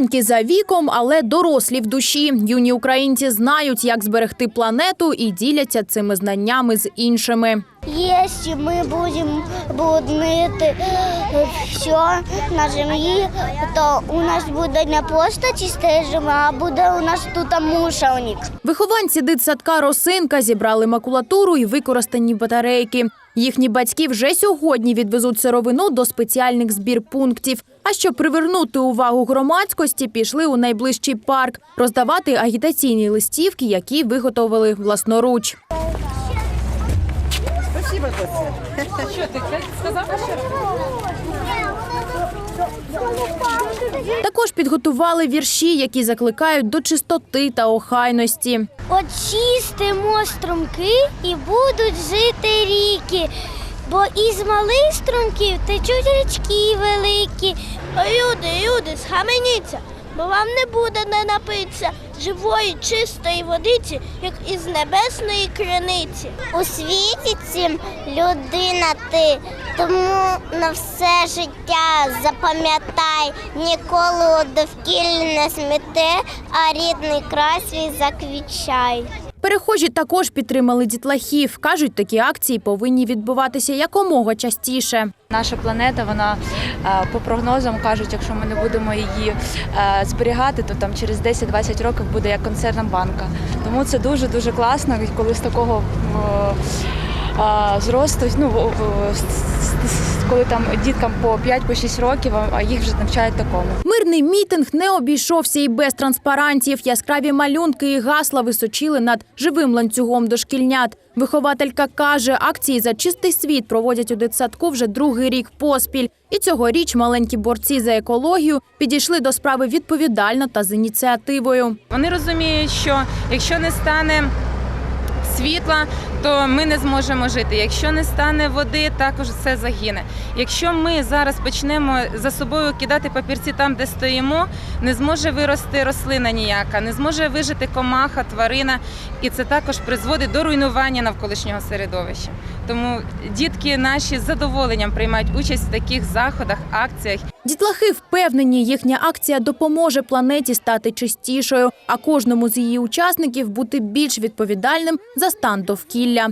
Маленькі за віком, але дорослі в душі. Юні українці знають, як зберегти планету і діляться цими знаннями з іншими. Якщо ми будемо буднити все на землі, то у нас буде не просто чисте земля, а буде у нас тут мусорник. Вихованці дитсадка Росинка зібрали макулатуру і використані батарейки. Їхні батьки вже сьогодні відвезуть сировину до спеціальних збірпунктів. А щоб привернути увагу громадськості, пішли у найближчий парк роздавати агітаційні листівки, які виготовили власноруч. Також підготували вірші, які закликають до чистоти та охайності. Очистимо струмки і будуть жити ріки. Бо із малих струмків течуть річки великі. Люди, люди, схаменіться, бо вам не буде не напитися живої, чистої водиці, як із небесної криниці. У світі цім людина ти, тому на все життя запам'ятай, ніколи у довкіллі не сміти, а рідний край свій заквічай. Перехожі також підтримали дітлахів. кажуть, такі акції повинні відбуватися якомога частіше. Наша планета, вона е, по прогнозам кажуть, якщо ми не будемо її е, зберігати, то там через 10-20 років буде як консервна банка. Тому це дуже дуже класно, коли з такого е, зросту, ну коли там діткам по 5-6 років, а- а їх вже навчають такому. Мирний мітинг не обійшовся і без транспарантів. Яскраві малюнки і гасла височили над живим ланцюгом дошкільнят. Вихователька каже, акції за чистий світ проводять у дитсадку вже другий рік поспіль. І цьогоріч маленькі борці за екологію підійшли до справи відповідально та з ініціативою. Вони розуміють, що якщо не стане світла, то ми не зможемо жити. Якщо не стане води, також все загине. Якщо ми зараз почнемо за собою кидати папірці там, де стоїмо, не зможе вирости рослина ніяка, не зможе вижити комаха, тварина, і це також призводить до руйнування навколишнього середовища. Тому дітки наші з задоволенням приймають участь в таких заходах, акціях. Дітлахи впевнені, їхня акція допоможе планеті стати чистішою, а кожному з її учасників бути більш відповідальним за стан довкілля.